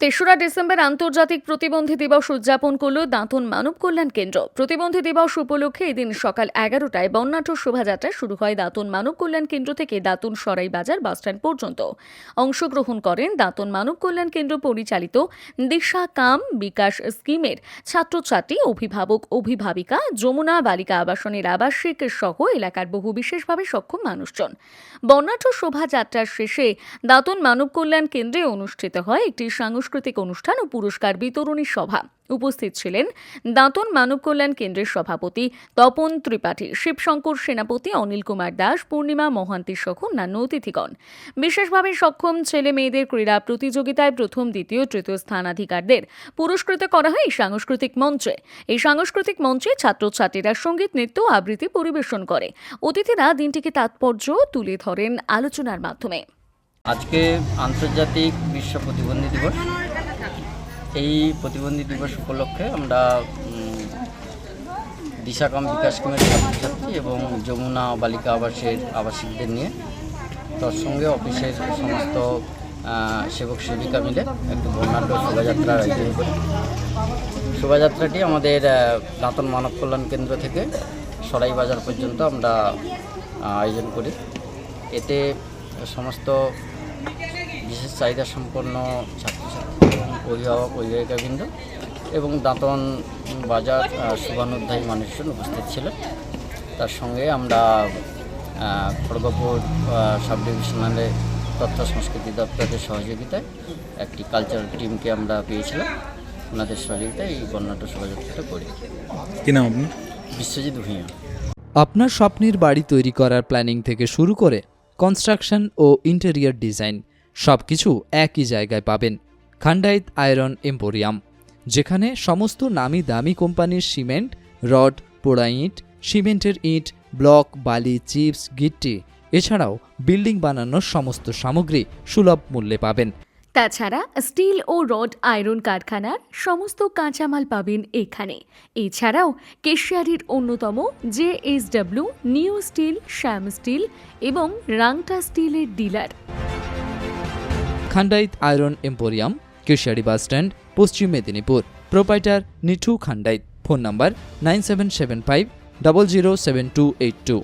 তেসরা ডিসেম্বর আন্তর্জাতিক প্রতিবন্ধী দিবস উদযাপন করল দাঁতন মানব কল্যাণ কেন্দ্র। প্রতিবন্ধী দিবস উপলক্ষে এদিন সকাল এগারোটায় বর্ণাঢ্য শোভাযাত্রা শুরু হয় দাঁতন মানব কল্যাণ কেন্দ্র থেকে দাঁতন সরাই বাজার বাসস্ট্যান্ড পর্যন্ত। অংশগ্রহণ করেন দাঁতন মানব কল্যাণ কেন্দ্র পরিচালিত দিশা কাম বিকাশ স্কিমের ছাত্রছাত্রী, অভিভাবক, অভিভাবিকা, যমুনা বালিকা আবাসনের আবাসিক সহ এলাকার বহু বিশেষভাবে সক্ষম মানুষজন। বর্ণাঢ্য শোভাযাত্রার শেষে দাঁতন মানব কল্যাণ কেন্দ্রে অনুষ্ঠিত হয় একটি সাংস্কৃতিক অনুষ্ঠান ও পুরস্কার বিতরণী সভা। উপস্থিত ছিলেন দাঁতন মানব কল্যাণ কেন্দ্রের সভাপতি তপন ত্রিপাঠী, শিবশঙ্কর সেনাপতি অনিল কুমার দাস, পূর্ণিমা মহান্তি সহ অন্যান্য অতিথিগণ। বিশেষভাবে সক্ষম ছেলে মেয়েদের ক্রীড়া প্রতিযোগিতায় প্রথম, দ্বিতীয়, তৃতীয় স্থানাধিকারদের পুরস্কৃত করা হয় এই সাংস্কৃতিক মঞ্চে। এই সাংস্কৃতিক মঞ্চে ছাত্রছাত্রীরা সংগীত, নৃত্য আবৃত্তি পরিবেশন করে। অতিথিরা দিনটিকে তাৎপর্য তুলে ধরেন আলোচনার মাধ্যমে। আজকে আন্তর্জাতিক বিশ্ব প্রতিবন্ধী দিবস। এই প্রতিবন্ধী দিবস উপলক্ষে আমরা দিশাকাম বিকাশ কেন্দ্রের ছাত্রছাত্রী এবং যমুনা বালিকা আবাসের আবাসিকদের নিয়ে তার সঙ্গে অফিসের সমস্ত সেবক সেবিকা মিলে একটি বর্ণাঢ্য শোভাযাত্রার আয়োজন করি। শোভাযাত্রাটি আমাদের দাঁতন মানব কল্যাণ কেন্দ্র থেকে সরাই বাজার পর্যন্ত আমরা আয়োজন করি। এতে সমস্ত বিশেষ চাহিদা সম্পন্ন ছাত্রছাত্রী এবং অভিভাবক অভিভাবিকাবৃন্দ এবং দাঁতন বাজার শুভানুধ্যায়ী মানুষজন উপস্থিত ছিলেন। তার সঙ্গে আমরা খড়গপুর সাব ডিভিশনালে তথ্য সংস্কৃতি দপ্তরের সহযোগিতায় একটি কালচারাল টিমকে আমরা পেয়েছিলাম। ওনাদের সহযোগিতায় এই বর্ণাঢ্য শোভাযাত্রাটা করি। কি নাম আপনার? বিশ্বজিৎ ভূঁইয়া। আপনার স্বপ্নের বাড়ি তৈরি করার প্ল্যানিং থেকে শুরু করে কনস্ট্রাকশন ও ইন্টেরিয়ার ডিজাইন সব কিছু একই জায়গায় পাবেন। খান্ডাইত আয়রন এম্পোরিয়াম, যেখানে সমস্ত নামি দামি কোম্পানির সিমেন্ট, রড, পোড়া ইঁট, সিমেন্টের ইট, ব্লক, বালি, চিপস, গিট্টি, এছাড়াও বিল্ডিং বানানোর সমস্ত সামগ্রী সুলভ মূল্যে পাবেন। তাছাড়া স্টিল ও রড আয়রন কারখানার সমস্ত কাঁচামাল পাবেন এখানে। এছাড়াও কেশিয়ারির অন্যতম J S W new steel, Shyam steel এবং রাংটা স্টিলের dealer. Khandait iron emporium, Keshiary bus stand, Paschim Medinipur. Proprietor Nithu Khandait. Phone number nine seven seven five double zero seven two eight two.